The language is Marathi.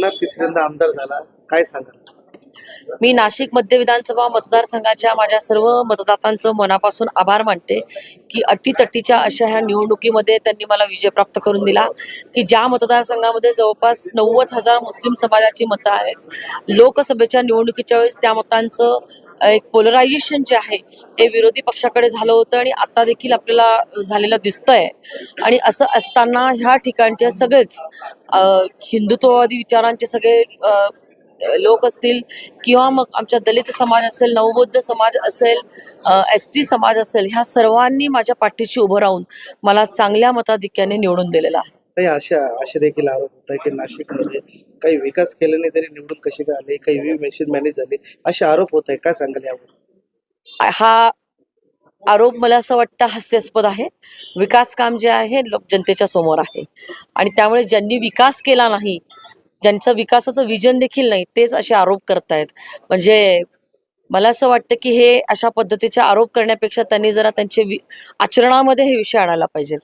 पुन्हा तिसऱ्यांदा आमदार झाला. काय सांगाल? मी नाशिक मध्य विधानसभा मतदारसंघाच्या माझ्या सर्व मतदातांचं मनापासून आभार मानते की अटीतटीच्या अशा ह्या निवडणुकीमध्ये त्यांनी मला विजय प्राप्त करून दिला की ज्या मतदारसंघामध्ये जवळपास नव्वद हजार मुस्लिम समाजाची मतं आहेत लोकसभेच्या निवडणुकीच्या वेळेस त्या मतांचं एक पोलरायझेशन जे आहे हे विरोधी पक्षाकडे झालं होतं आणि आता देखील आपल्याला झालेलं दिसतंय. आणि असं असताना ह्या ठिकाणचे सगळेच हिंदुत्ववादी विचारांचे सगळे लोक असतील किंवा मग आमच्या दलित समाज असेल नवबौद्ध समाज असेल एस टी समाज असेल ह्या सर्वांनी माझ्या पाठीशी उभं राहून मला चांगल्या मताधिक्याने निवडून दिलेला आहे. काही अशा असे देखील आरोप होत की नाशिकमध्ये काही विकास केला नाही तरी निवडून कसे काय आले काही व्ही मशीन मॅनेज झाले असे आरोप होत आहे काय सांगाल यावर? हा आरोप मला असं वाटतं हास्यास्पद आहे. विकास काम जे आहे लोक जनतेच्या समोर आहे. आणि त्यामुळे ज्यांनी विकास केला नाही ज्यांचं विकासाचं विजन देखील नाही तेच असे आरोप करतायत. म्हणजे मला असं वाटतं की हे अशा पद्धतीचे आरोप करण्यापेक्षा त्यांनी जरा त्यांचे वि- आचरणामध्ये हे विषय आणायला पाहिजे.